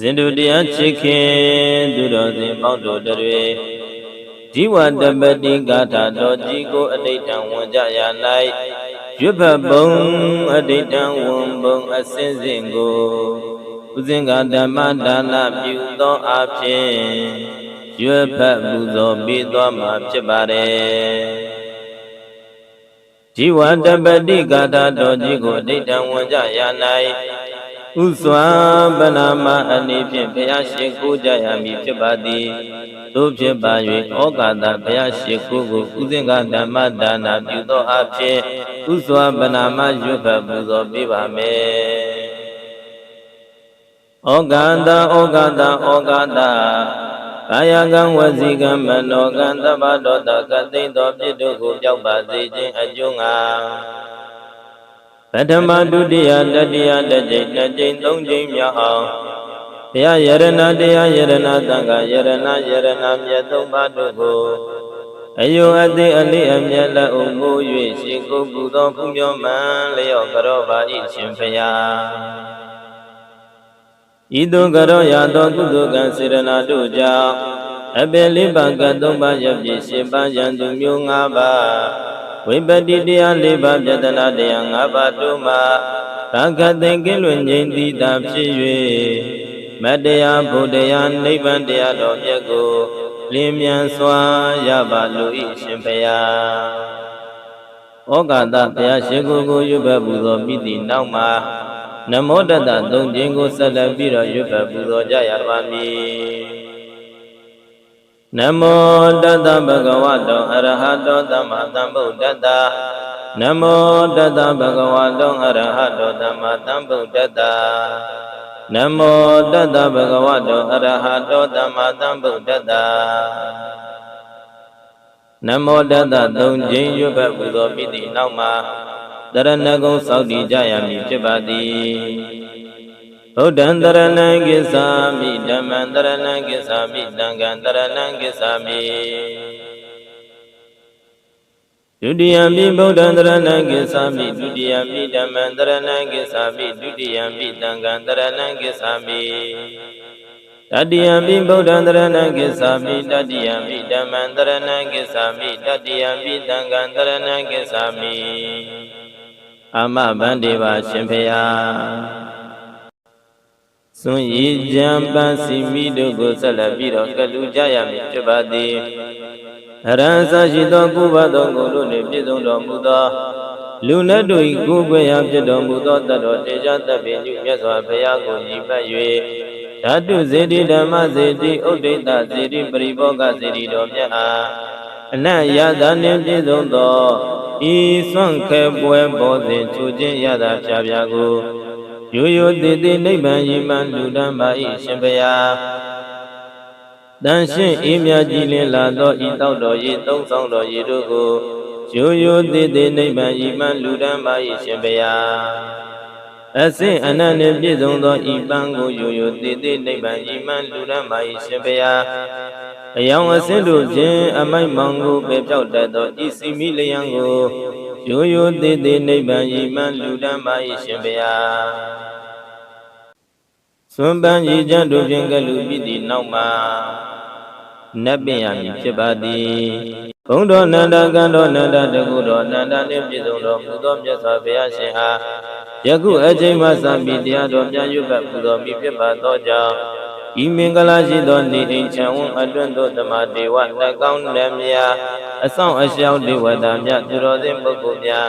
ဇင်တုတရားချစ်ခင်သူတော်စင်ပေါင်းတို့တွေဇီဝတပတိဂါထာတော်ကြီးကိုအတိတ်တံဝန်ကြရ၌ရွတ်ဖတ်ပုံအတိတ်တံဝန်ပုံအစင်းစင်ကိုဥစဉ်ကဓမ္မဒါနပြုသောအဖြစ်ရွတ်ဖတ်ပူဇော်ပေးသွားမှာဖြစ်ပါတယ်ဇီဝတပတိဂါထာတော်ကြီးကိုအတိတ်တံဝန်ကြရ၌ ဥစွာပနာမအနေဖြင့်ဘုရားရှိခိုးကြရမည်ဖြစ်ပါသည်သို့ဖြစ်ပါ၍ဩကာသဘုရားရှိခိုးကိုဥစဉ်ကဓမ္မဒါနပြုသောအဖြစ်ဥစွာပနာမရွတ်ဖတ်ပူဇော်ပေးပါမယ်ဩကာသဩကာသဩကာသကာယကံဝစီကံမနောကံသဗ္ဗတောတကသိမ့်သောပြစ်တို့ကိုပြောက်ပါစေခြင်းအကျိုးငါ ပထမဒုတိယတတိယတစ်ကြိမ်နှစ်ကြိမ်သုံးကြိမ်မြောက်အောင်ဘုရားယရဏတရားယရဏသံဃာယရဏယရဏမြတ်သုံးပါးတို့ကိုအယုအသိအလေးအမြတ်လက်အုပ်ကို၍ရှိကိုပူသောဖူးမြော်မှန်လျော့ကြောပါ၏ရှင်ဖျားဤသို့ကြောရသောကုသိုလ်ကံစေရနာတို့ကြောင့်အပေလေးပါးကသုံးပါးရပြည့်ရှင်ပါးယံသူမျိုး၅ပါး ဝိပတိတရား၄ပါးပြတနာတရား၅ပါးတို့မှာရာဂသိင်ကင်းလွင်ငြိမ်သီးတာဖြစ်၍မတရားဘုတရားနိဗ္ဗာန်တရားတော်မြတ်ကိုလင်းမြန်စွာရပါလို့ဤရှင်ဘုရားဩကာသဘုရားရှင်ကိုယ်ကိုရွတ်ပတ်ပူဇော်ပြီးသည့်နောက်မှာနမောတတသုံးခြင်းကိုဆက်လက်ပြီးတော့ရွတ်ပတ်ပူဇော်ကြရပါမည် နမောတတဗုဒ္ဓဝါတောအရဟတောသမ္မာသမ္ဗုဒ္ဓတ္တနမောတတဗုဒ္ဓဝါတောအရဟတောသမ္မာသမ္ဗုဒ္ဓတ္တနမောတတဗုဒ္ဓဝါတောအရဟတောသမ္မာသမ္ဗုဒ္ဓတ္တနမောတတသုံးခြင်းရွတ်ပတ်ပူဇော်ပြီးသည့်နောက်မှာတရဏဂုံစောင့်တည်ကြရမည်ဖြစ်ပါသည် ဗုဒ္ဓံတရဏံကိသာမိဓမ္မံတရဏံကိသာမိသံဃံတရဏံကိသာမိဒုတိယမိဗုဒ္ဓံတရဏံကိသာမိဒုတိယမိဓမ္မံတရဏံကိသာမိဒုတိယမိသံဃံတရဏံကိသာမိတတိယမိဗုဒ္ဓံတရဏံကိသာမိတတိယမိဓမ္မံတရဏံကိသာမိတတိယမိသံဃံတရဏံကိသာမိအာမဗန္တိပါရှင်ဖေယ စွန်ရည်ကြံပန်းစီမိတို့ကိုဆက်လက်ပြီးတော့ကလူကြရမည်ဖြစ်ပါသည်အရဟံသရှိသောကုဘသောကိုတို့နှင့်ပြည့်စုံတော်မူသောလူနဲ့တို့၏ကိုယ်ွယ်ရာဖြစ်တော်မူသောတတ်တော်တေချာတပ်ပင်ညမြတ်စွာဘုရားကိုညီပတ်၍ဓာတုစေတိဓမ္မစေတိဥဒိတစေတိပရိဘောဂစေတိတော်မြတ်အားအနတ်ရသာနှင့်ပြည့်စုံသောဤစွန့်ခဲပွဲပေါ်စဉ်ချူခြင်းရတာဖြာဖြာကို ရိုးရိုးသေးသေးနိဗ္ဗာန်ရည်မှန်လူတန်းပါ၏ရှင်ဘုရားတန်ရှင်းအေးမြကြည်လင်လာသောဤတောက်တော်ရည်သုံးဆောင်တော်ရည်တို့ကိုရိုးရိုးသေးသေးနိဗ္ဗာန်ရည်မှန်လူတန်းပါ၏ရှင်ဘုရားအစင်အနန္တပြည့်စုံသောဤပန်းကိုရိုးရိုးသေးသေးနိဗ္ဗာန်ရည်မှန်လူတန်းပါ၏ရှင်ဘုရားအယောင်အစင်းတို့ခြင်းအမိုက်မောင်ကိုပဲပြောက်တတ်သောဤစီမိလျံကို ရိုးရိုးသေးသေးနိဗ္ဗာန်ရည်မှန်လူတန်းပါ၏ရှင်ဘုရားသွန်ပန်းရည်ချမ်းတို့ဖြင့်ကလူပြီးသည့်နောက်မှာနတ်ပင်ရမည်ဖြစ်ပါသည်ဘုံတော်နန္ဒကံတော်နန္ဒတကုတော်နန္ဒနှင့်ပြည့်စုံတော်မူသောမြတ်စွာဘုရားရှင်အားယခုအချိန်မှစပြီးတရားတော်ပြန်ရွတ်ပတ်ပူတော်မူဖြစ်ပါသောကြောင့် ဤမင်္ဂလာရှိသောနေအိမ်ချံဝန်းအတွန်းသို့ဓမ္မဒေဝလက်ကောင်းလက်မြာအဆောင်အရှောင်းဒေဝတာမြတ်သူတော်စင်ပုဂ္ဂိုလ်များ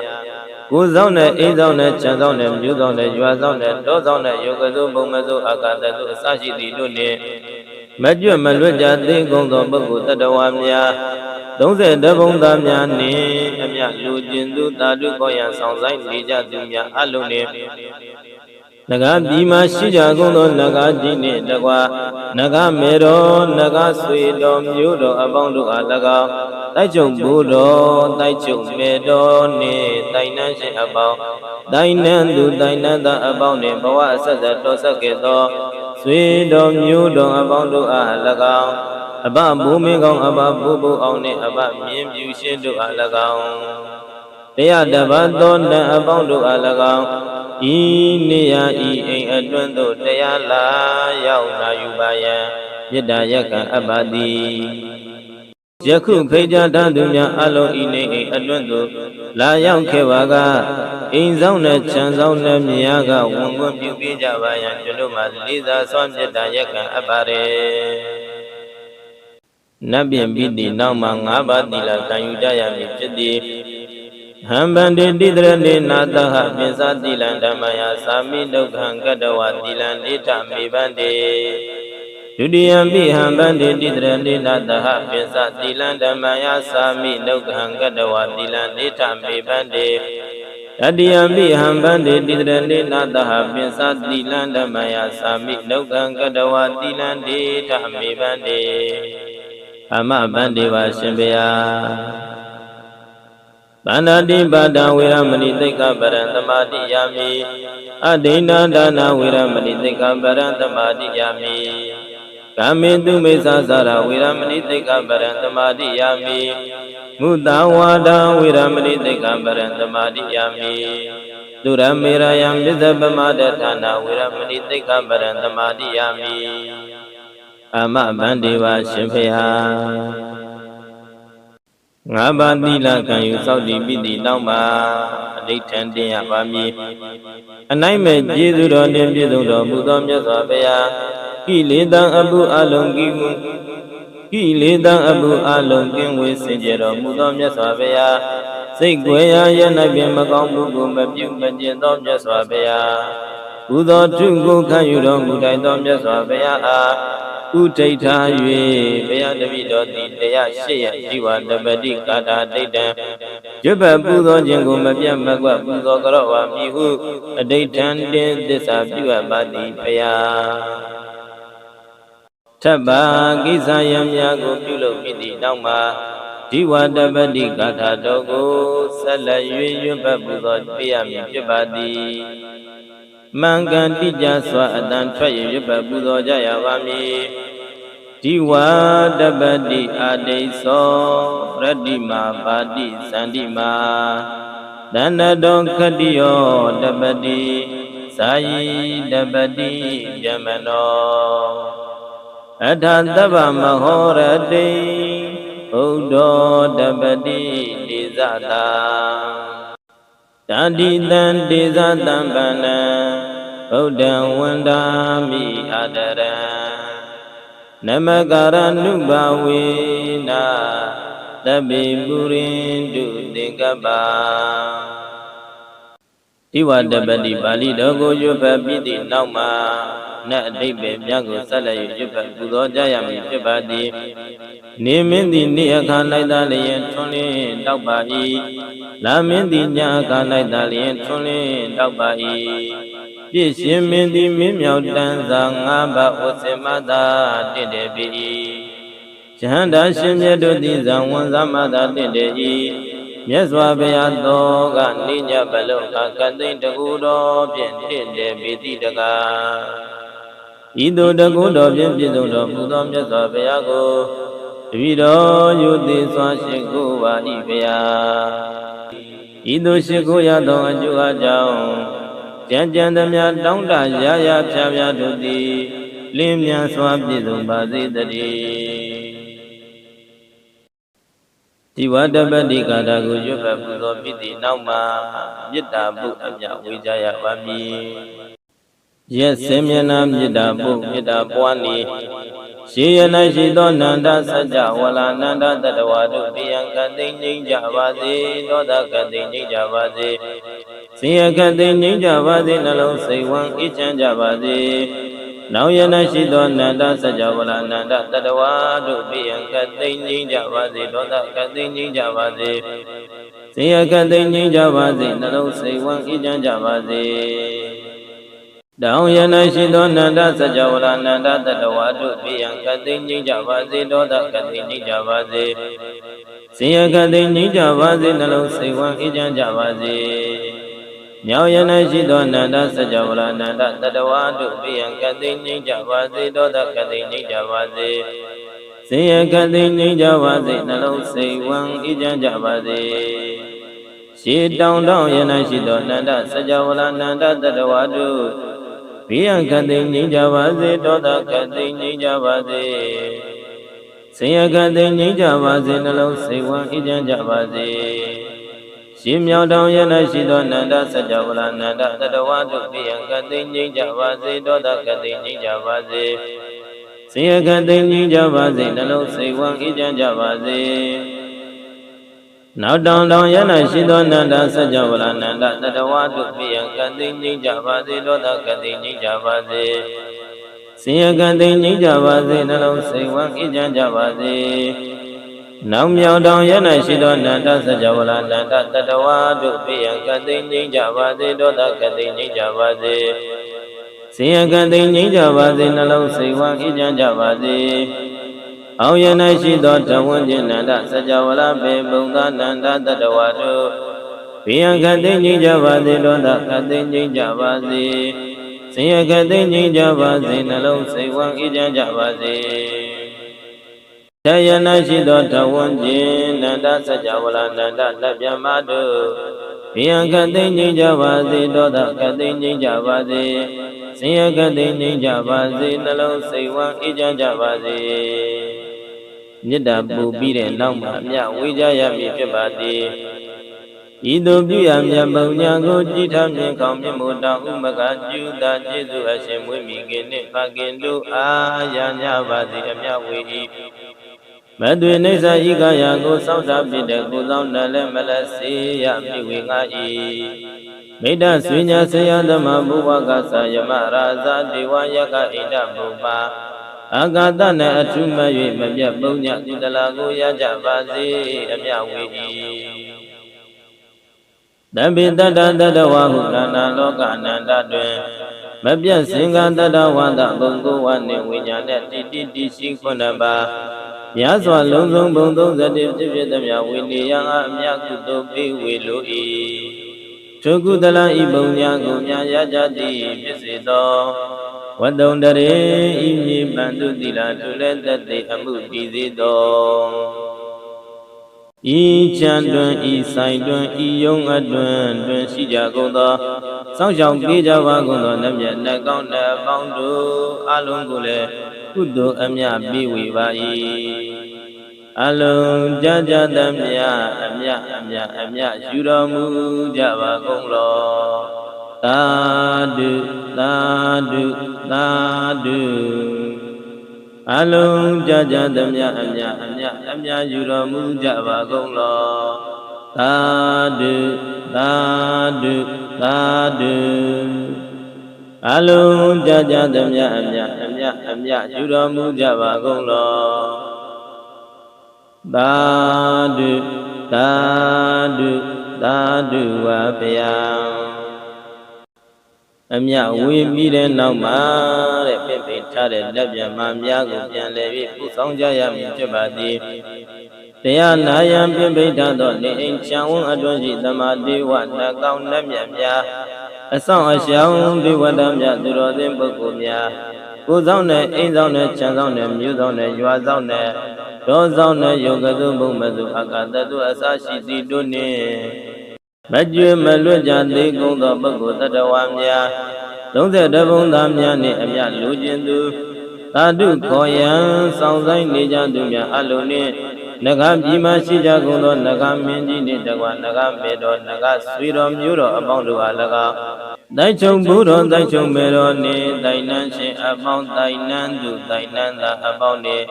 ကိုယ်ဆောင်တဲ့အိမ်ဆောင်တဲ့ခြံဆောင်တဲ့မြို့ဆောင်တဲ့ရွာဆောင်တဲ့တောဆောင်တဲ့ယောဂသုဘုံမသုအာကာသသုအစရှိသည်တို့နှင့်မကြွမလွတ်ကြသိကုန်သောပုဂ္ဂိုလ်တ attva များ30တဘုံသားများနှင့်အမြလူကျင်သူတာတုကောရံဆောင်ဆိုင်နေကြသူများအလုံးနှင့် နဂါပြည်မှာရှိကြကုန်သောနဂါကြီးနှင့်တကွာနဂါမေတော်နဂါဆွေတော်မျိုးတော်အပေါင်းတို့အား၎င်းတိုက်ကြုံဘိုးတော်တိုက်ကြုံမေတော်နှင့်တိုင်နှန်းရှင်အပေါင်းတိုင်နှန်းသူတိုင်နှန်းသားအပေါင်းနှင့်ဘဝအဆက်ဆက်တော်ဆက်ခဲ့သောဆွေတော်မျိုးတော်အပေါင်းတို့အား၎င်းအဘဘုံမင်းကောင်းအဘဘိုးဘိုးအောင်နှင့်အဘမြင်းပြူရှင်တို့အား၎င်းတရားတပတ်သောတန်အပေါင်းတို့အား၎င်း ဤနေရာဤအိမ်အတွင်းသို့တရားလာရောက်နာယူပါယံမေတ္တာရက်ကံအပ်ပါသည်ယခုဖိတ်ကြားတတ်သူများအလုံးဤနေအိမ်အတွင်းသို့လာရောက်ခဲ့ပါကအိမ်ဆောင်နဲ့ခြံဆောင်နဲ့မြားကဝန်ကွန်းပြုပေးကြပါယံကျွန်တို့မှာလေးစားစွာမေတ္တာရက်ကံအပ်ပါれနတ်ပြင်ပြီးသည်နောက်မှာ၅ပါးသီလခံယူကြရမည်ဖြစ်သည် ဟံဗန္တိတိတရဏေနာတဟပိစသီလံဓမ္မယသာမိဒုက္ခံကတဝသီလံအိဋ္ဌမေဗန္တိဒုတိယံပိဟံဗန္တိတိတရဏေနာတဟပိစသီလံဓမ္မယသာမိဒုက္ခံကတဝသီလံအိဋ္ဌမေဗန္တိတတိယံပိဟံဗန္တိတိတရဏေနာတဟပိစသီလံဓမ္မယသာမိဒုက္ခံကတဝသီလံအိဋ္ဌမေဗန္တိအမဗန္တိပါရှင်ဗျာ သန္တာတိပါဒဝေရမဏိသိက္ခပရံသမာတိယာမိအဒိဏဒါနဝေရမဏိသိက္ခပရံသမာတိယာမိကာမေတုမေသဇာရဝေရမဏိသိက္ခပရံသမာတိယာမိမုတဝါဒဝေရမဏိသိက္ခပရံသမာတိယာမိသူရမေရယံပစ္စပမဒဌာနဝေရမဏိသိက္ခပရံသမာတိယာမိအမဗန္တိဝါရှင်ဖေဟာ ငါးပါးသီလခံယူစောင့်တည်ပြီးသည့်နောက်မှာအဋိဋ္ဌံတင်ရပါမည်အနိုင်မဲ့ကျေးဇူးတော်နှင့်ပြည့်စုံတော်မူသောမြတ်စွာဘုရားကိလေသာအပုအလုံးကိမှုကိလေသာအပုအလုံးကင်းဝေးစင်ကြယ်တော်မူသောမြတ်စွာဘုရားစိတ်ွယ်ရာယ၌ပင်မကောင်းမှုကိုမပြုမကျင့်သောမြတ်စွာဘုရားကုသိုလ်ထုကိုခံယူတော်မူတိုင်သောမြတ်စွာဘုရားအား ဥဒိဋ္ဌာ၍ဘုရားတပည့်တော်သည်တရားရှိရជីဝတပတိကာတာဒိဋ္ဌံရွတ်ပတ်ပူဇော်ခြင်းကိုမပြတ်မကွက်ပူဇော်ကြောဝါမိဟုအဋိဋ္ဌံတင်သစ္စာပြုအပ်ပါသည်ဘုရားထပ်ပါကိစ္စယံများကိုပြုလုပ်ပြီးသည့်နောက်မှာဒီဝတပတိကာထာတော်ကိုဆက်လက်၍ရွတ်ပတ်ပူဇော်ပြရမည်ဖြစ်ပါသည် မှန်ကန်တိကျစွာအတန်ထွက်ရရွတ်ပတ်ပူဇော်ကြရပါမည်ဒီဝါတပတိအာတိသောရတ္တိမာပါတိသန္တိမာတဏ္ဍတောခတိယောတပတိဇာယိတပတိယမနောအထာတဗ္ဗမဟောရတိဘုဒ္ဓောတပတိဒေဇတာတတိတံဒေဇတံပန္နံ ဗုဒ္ဓံဝန္တာမိအာတရံနမကာရနုဘဝေနာတပိပုရိန္တုသင်္ကပ္ပဒီဝတပတိပါဠိတော်ကိုရွတ်ဖတ်ပြီးသည့်နောက်မှာနတ်အတိတ်ပဲမြတ်ကိုဆက်လက်ရွတ်ဖတ်ပူဇော်ကြရမည်ဖြစ်ပါသည်နေမင်းသည်နေ့အခါ၌သာလျင်ထွန်းလင်းတောက်ပါ၏လာမင်းသည်ညအခါ၌သာလျင်ထွန်းလင်းတောက်ပါ၏ ပြည့်ရှင်မင်းသည်မင်းမြောက်တန်းစာငါးပါးဝဆင်မသာတင့်တယ်ပြီယဟန္တာရှင်မြတ်တို့သည်ဇံဝန်သမသာတင့်တယ်၏မြတ်စွာဘုရားတော်ကနိညဘလုံအခကသိန်တကူတော်ဖြင့်တင့်တယ်ပြီတိတကားဤသို့တကူတော်ဖြင့်ပြည့်စုံတော်မူသောမြတ်စွာဘုရားကိုတပည့်တော်ယုတိစွာရှိခိုးပါ၏ဘုရားဤသို့ရှိခိုးရသောအကျိုးအကြောင်း ကြံကြံသမျှတောင်းတရာရာဖြာဖြာတို့သည်လင်းမြန်စွာပြည့်စုံပါစေတည်းဒီဝတ္တပတိကာတာကိုရွတ်ဖတ်ပူဇော်ပြီးသည့်နောက်မှာမေတ္တာပုအမြဝေကြရပါမည်ရက်စင်မျက်နှာမေတ္တာပုမေတ္တာပွားနေရှိရ၌ရှိသောနန္ဒစัจ java ဝလာနန္ဒတတဝါတို့တရားကသိငြိမ့်ကြပါစေသောတာကသိငြိမ့်ကြပါစေ ဆင်းရဲကသိငြိမ့်ကြပါစေနှလုံးစိတ်ဝမ်းအေးချမ်းကြပါစေနောင်ရ၌ရှိသောနန္ဒစัจ java ဝလာနန္ဒတတဝါတို့တရားကသိငြိမ့်ကြပါစေသောတာကသိငြိမ့်ကြပါစေဆင်းရဲကသိငြိမ့်ကြပါစေနှလုံးစိတ်ဝမ်းအေးချမ်းကြပါစေတောင်ယနရှိသောနန္ဒစัจ java လာနန္ဒတတဝါတို့ပြယံကတိငြိမ့်ကြပါစေဒေါသကတိငြိမ့်ကြပါစေစင်ယကတိငြိမ့်ကြပါစေနှလုံးစိတ်ဝမ်းအေးချမ်းကြပါစေ မြောင်ယနရှိသောနန္ဒစัจ java လာနန္ဒတတဝါတို့ပြယံကတိငြိမ့်ကြပါစေဒေါသကတိငြိမ့်ကြပါစေစင်ယကတိငြိမ့်ကြပါစေနှလုံးစိတ်ဝမ်းအေးချမ်းကြပါစေရှေတောင်တောင်ယနရှိသောနန္ဒစัจ java လာနန္ဒတတဝါတို့ဘဘေးရန်ကတိငြိမ်းကြပါစေဒေါသကတိငြိမ်းကြပါစေဆင်းရဲကတိငြိမ်းကြပါစေနှလုံးစိတ်ဝမ်းအေးချမ်းကြပါစေ ရှင်မြောင်တောင်ရ၌ရှိသောနန္ဒစัจ java လာနန္ဒတတဝါတို့ဘေးရန်ကတိငြိမ်းကြပါစေဒေါသကတိငြိမ်းကြပါစေဆင်းရဲကတိငြိမ်းကြပါစေနှလုံးစိတ်ဝမ်းအေးချမ်းကြပါစေနောက်တောင်တောင်ရ၌ရှိသောနန္ဒစัจ java လာနန္ဒတတဝါတို့ဘေးရန်ကတိငြိမ်းကြပါစေဒေါသကတိငြိမ်းကြပါစေဆင်းရဲကတိငြိမ်းကြပါစေနှလုံးစိတ်ဝမ်းအေးချမ်းကြပါစေ နောက်မြောင်တောင်ရ၌ရှိသောနန္ဒစัจ java လာနန္ဒတတဝါတို့ဘေးရန်ကတိငြိမ်းကြပါစေဒေါသကတိငြိမ်းကြပါစေဆင်းရဲကတိငြိမ်းကြပါစေနှလုံးစိတ်ဝမ်းအေးချမ်းကြပါစေအောင်ရ၌ရှိသောတဝန်းကျင်နန္ဒစัจ java လာဘေဘုံသာနန္ဒတတဝါတို့ဘေးရန်ကတိငြိမ်းကြပါစေဒေါသကတိငြိမ်းကြပါစေဆင်းရဲကတိငြိမ်းကြပါစေနှလုံးစိတ်ဝမ်းအေးချမ်းကြပါစေ တယနာရှိသောတဝန်းကျင်နန္ဒစัจ java လာနန္ဒလက်ပြမတို့ဘေးရန်ကတိငြိမ်းကြပါစေဒေါသကတိငြိမ်းကြပါစေဆင်းရဲကတိငြိမ်းကြပါစေနှလုံးစိတ်ဝမ်းအေးချမ်းကြပါစေမေတ္တာပူပြီးတဲ့နောက်မှာအမြဝေးကြရမည်ဖြစ်ပါသည်ဤသို့ပြုရမြတ်ပုံညာကိုကြည်ထမြင်ကောင်းမြတ်မို့တောင်းဥမကကျူတာကျေးဇူးအရှင်မွေးမိခင်နှင့်ဖခင်တို့အားရညပါစေအမြဝေဤ မသွေနေစာဤကာယကိုစောင့်တာဖြစ်တဲ့ကိုသောနလည်းမလက်စေရမြဝေငါဤမိတ္တဆွေညာဆေယသမဘုဝကသယမရာဇာဒေဝယကဣဒဘုပါအာဂတနဲ့အထုမ၍မပြတ်ပုံညကုသလာကိုရကြပါစေအမြဝေဤတံပိတတ္တတတဝဟုနာနာလောကအနန္တတွင်မပြတ်စင်္ဂတတဝန္တဘုံကိုဝနှင့်ဝိညာဉ်နဲ့တိတိတိရှိခုနှစ်ပါး မြတ်စွာလုံးစုံဘုံ30ဖြစ်ဖြစ်သမျှဝိနည်းယံအမြတ်ကုသိုလ်ပေးဝေလို၏ထိုကုသလဤဘုံညာကိုမြာရကြသည်ဖြစ်စေသောဝတ္တုံတရေဤမြေပန္တုတိလာထုလည်းတတ်အမှုတည်စေသောဤချံတွင်ဤဆိုင်တွင်ဤယုံအတွင်တွင်ရှိကြကုန်သောစောင့်ရှောက်ပေးကြပါကုန်သောနမြတ်နှကောင်းတဲ့အပေါင်းတို့အလုံးကိုလည်း ကုသိုလ်အမြပေးဝေပါ၏အလုံးကြကြသမျှအမြအမြအမြယူတော်မူကြပါကုန်လောသာဓုသာဓုသာဓုအလုံးကြကြသမျှအမြအမြအမြယူတော်မူကြပါကုန်လောသာဓုသာဓုသာဓု အလုံးကြကြသမျှအမြအမြအမြယူတော်မူကြပါကုန်လောသာဓုသာဓုသာဓုဝဗျာအမြဝေပြီးတဲ့နောက်မှာတဲ့ပြင့်ပိထားတဲ့လက်ပြန်မှများကိုပြန်လဲပြီးပူဆောင်ကြရမည်ဖြစ်ပါသည်တရားနာယံပြင့်ပိထားသောနေအိမ်ချံဝန်းအတွင်းရှိသမာဓိဝနှကောင်းလက်မြတ်များ အဆောင်အရှောင်းဒီဝတ္တမြတ်သူတော်သင်ပုဂ္ဂိုလ်များကိုယ်ဆောင်တဲ့အိမ်ဆောင်တဲ့ခြံဆောင်တဲ့မြို့ဆောင်တဲ့ရွာဆောင်တဲ့ဒေါဆောင်တဲ့ယောဂသုဘုံမသုအာကာတတုအစရှိသည်တို့နှင့်မကြွမလွတ်ကြသေးကုန်သောပုဂ္ဂိုလ်တ attva များ32ဘုံသားများနှင့်အမြလူကျင်သူသာဓုခေါ်ယံဆောင်ဆိုင်နေကြသူများအလုံးနှင့်နဂပြည်မှရှိကြကုန်သောနဂမင်းကြီးနှင့်တကွနဂမေတော်နဂဆွေတော်မျိုးတော်အပေါင်းတို့အား၎င်း တိုက်ချုံဘုတော်တိုက်ချုံမေတော်နှင့်တိုင်နှန်းရှင်အပေါင်းတိုင်နှန်းသူတိုင်နှန်းသာအပေါင်းနှင့်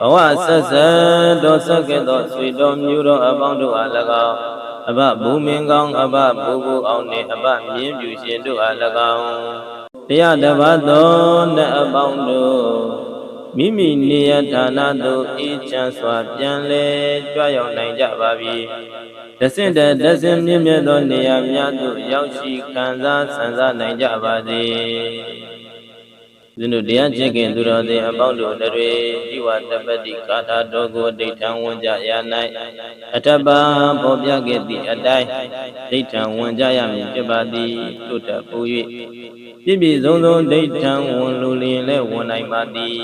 ဘဝဆက်ဆက်တော်ဆက်ကဲ့သောဆွေတော်မျိုးတော်အပေါင်းတို့အား၎င်းအဘဘုံမင်းကောင်းအဘဘိုးဘိုးအောင်နှင့်အဘမြင်းပြူရှင်တို့အား၎င်းတရားတပတ်သောနတ်အပေါင်းတို့မိမိနေရဌာနသို့အေးချမ်းစွာပြန်လဲကြွရောက်နိုင်ကြပါပြီ။ တဆင့်တတဆင့်မြင့်မြတ်သောနေရာများသို့ရောက်ရှိခံစားဆန်စားနိုင်ကြပါစေ။သူတို့တရားကျင့်ခင်သူတော်သည်အပေါင်းတို့တွေဤဝတပတိကာထာတော်ကိုဒိဋ္ဌံဝန်ကြရ၌အထပပေါ်ပြခဲ့သည့်အတိုင်းဒိဋ္ဌံဝန်ကြရမည်ဖြစ်ပါသည်တို့တပူ၍ပြည့်ပြည့်စုံစုံဒိဋ္ဌံဝန်လူလျင်လည်းဝန်နိုင်ပါသည်